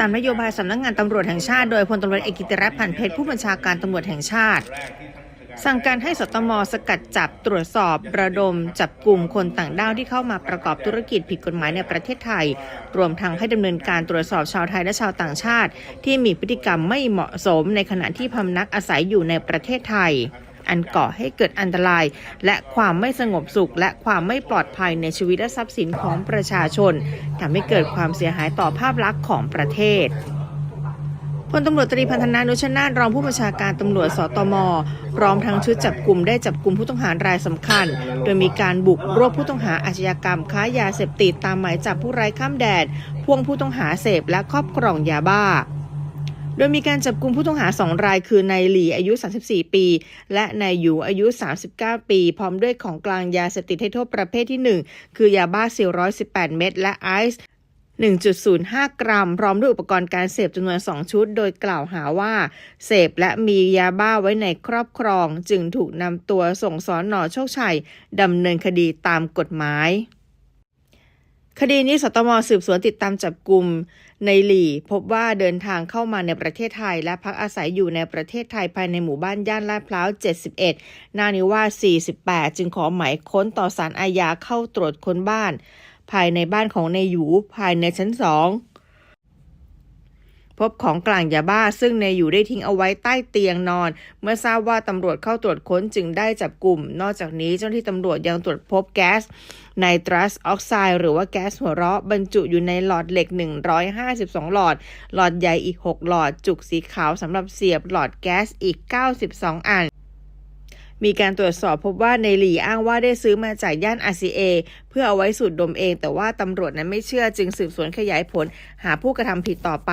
ตามนโยบายสำนักงานตำรวจแห่งชาติโดยพลตำรวจเอกกิติรัตน์พันเพชรผู้บัญชาการตำรวจแห่งชาติ สั่งการให้สตมสกัดจับตรวจสอบ ระดม จับกลุ่มคนต่างด้าวที่เข้ามาประกอบธุรกิจผิดกฎหมายในประเทศไทย รวมทั้งให้ดำเนินการตรวจสอบชาวไทยและชาวต่างชาติ ที่มีพฤติกรรมไม่เหมาะสมในขณะที่พำนักอาศัยอยู่ในประเทศไทย อันก่อให้เกิดอันตราย และความไม่สงบสุข และความไม่ปลอดภัยในชีวิตและทรัพย์สินของประชาชนทำให้เกิดความเสียหายต่อภาพลักษณ์ของประเทศพลตำรวจตรีพันธนานุชนาถรองผู้บัญชาการตำรวจสตมพร้อมทั้งชุดจับกลุ่มได้จับกลุ่มผู้ต้องหารายสำคัญ โดยมีการบุกรวบผู้ต้องหาอาชญากรรมค้ายาเสพติดตามหมายจับผู้ไร้ข้ามแดนพ่วงผู้ต้องหาเสพและครอบครองยาบ้า โดยมีการจับกลุ่มผู้ต้องหาสองราย คือนายหลีอายุ 34 ปี และนายหยูอายุ 39 ปี พร้อมด้วยของกลางยาเสพติดให้โทษประเภทที่ 1 คือยาบ้า 418 เม็ดและไอซ์1.05 กรัม พร้อมด้วยอุปกรณ์การเสพจำนวน 2 ชุด โดยกล่าวหาว่า เสพและมียาบ้าไว้ในครอบครอง จึงถูกนำตัวส่งสอนหนอโชคชัยดำเนินคดีตามกฎหมาย คดีนี้สตมสืบสวนติดตามจับกลุ่มในหลี่ พบว่าเดินทางเข้ามาในประเทศไทย และพักอาศัยอยู่ในประเทศไทยภายในหมู่บ้านย่านลาดพร้าว 71 นานิวา48 จึงขอหมายค้นต่อสารอาญาเข้าตรวจค้นบ้าน ภายในบ้านของนายหยูภายในชั้นสอง พบของกลางยาบ้า ซึ่งนายหยูได้ทิ้งเอาไว้ใต้เตียงนอน เมื่อทราบว่าตำรวจเข้าตรวจค้นจึงได้จับกลุ่ม นอกจากนี้เจ้าหน้าที่ตำรวจยังตรวจพบแก๊สไนตรัสออกไซด์หรือว่าแก๊สหัวเราะบรรจุอยู่ในหลอดเหล็ก 152 หลอด หลอดใหญ่อีก 6 หลอด จุกสีขาวสำหรับเสียบหลอดแก๊สอีก 92 อันมีการตรวจสอบพบว่าในหลีอ้างว่าได้ซื้อมาจากย่าน RCA เพื่อเอาไว้สูดดมเอง แต่ว่าตำรวจนั้นไม่เชื่อจึงสืบสวนขยายผลหาผู้กระทำผิดต่อไป